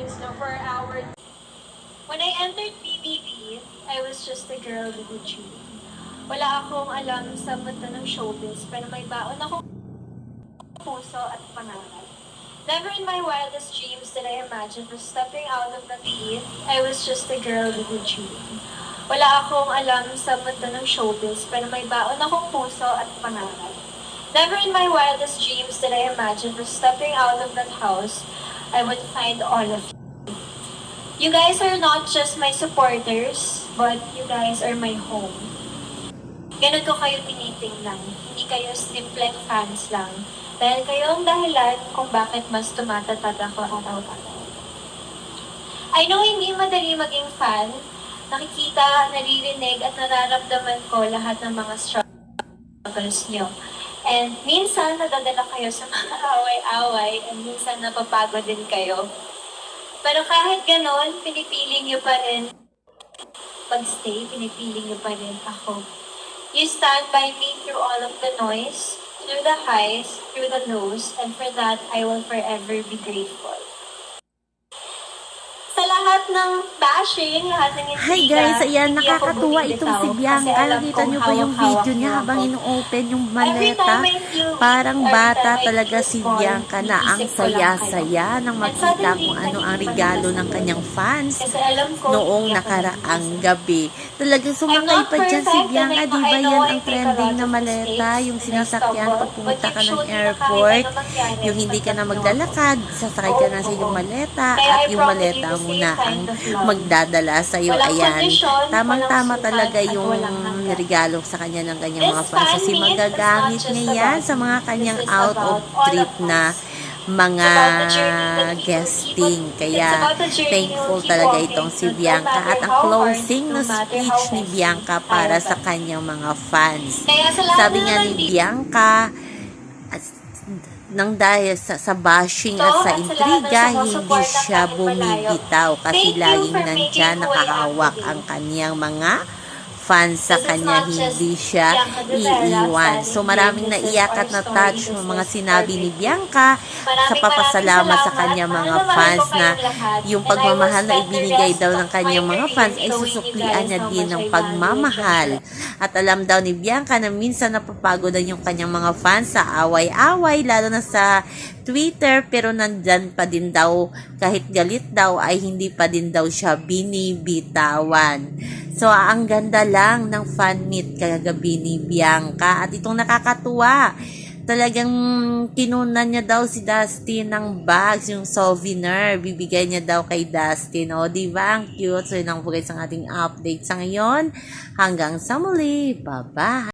showbiz na for our... When I entered BBB, I was just a girl with a dream. Wala akong alam sa mundo ng showbiz, pero may baon akong puso at pangarap. Never in my wildest dreams did I imagine for stepping out of the teeth, I was just a girl with a dream. Wala akong alam sa mundo ng showbiz, pero may baon akong puso at pangarap. Never in my wildest dreams did I imagine for stepping out of that house, I would find all of you. You guys are not just my supporters, but you guys are my home. Ganun ko kayo tinitingnan. Hindi kayo simpleng fans lang. Dahil kayo ang dahilan kung bakit mas tumatatag ako araw-araw. I know hindi madali maging fan. Nakikita, naririnig at nararamdaman ko lahat ng mga struggles nyo. And minsan nadadala kayo sa mga away-away and minsan napapagod din kayo. Pero kahit ganon, pinipili nyo pa rin magstay, pinipili nyo pa rin ako. You stand by me through all of the noise, through the highs, through the lows, and for that, I will forever be grateful. Ng bashing, ng Hi guys, ayan, nakakatuwa itong si Bianca. Nakita niyo ba yung video niya habang ino-open yung maleta? Parang bata talaga si Bianca na ang saya-saya nang makita kung ano ang regalo ng kanyang fans noong nakaraang gabi. Talagang sumakay pa dyan si Bianca. Di ba yan ang trending na maleta? Yung sinasakyan pag pumunta ka ng airport. Yung hindi ka na maglalakad, sasakay ka na sa iyong maleta at yung maleta muna ang. Magdadala sa iyo. Ayan. Tamang-tama talaga yung regalo sa kanya ng kanyang mga fans kasi magagamit niya yan sa mga kanyang out of trip na mga guesting. Kaya thankful talaga itong si Bianca at ang closing na speech ni Bianca para sa kanyang mga fans. Sabi nga ni Bianca, nang dahil sa, sa bashing at sa ng intriga, hindi siya bumibitaw kasi laging nandyan nakahawak ang kanyang mga fans sa kanya, hindi siya iiwan. So maraming naiyak at na-touch yung mga sinabi ni. Bianca sa papasalamat sa salamat. mga fans na yung pagmamahal na ibinigay daw ng kanyang mga fans ay susuklian niya din ng pagmamahal. At alam daw ni Bianca na minsan napapagodan yung kanyang mga fans sa away-away, lalo na sa Twitter, pero nandyan pa din daw, kahit galit daw, ay hindi pa din daw siya binibitawan. So, ang ganda lang ng fan meet kagabi ni Bianca. At itong nakakatuwa, talagang kinunan niya daw si Dustin ng bags, yung souvenir. Bibigay niya daw kay Dustin. O, di ba? Ang cute. So, yun ang guys ang ating update sa ngayon. Hanggang sa muli. Bye-bye!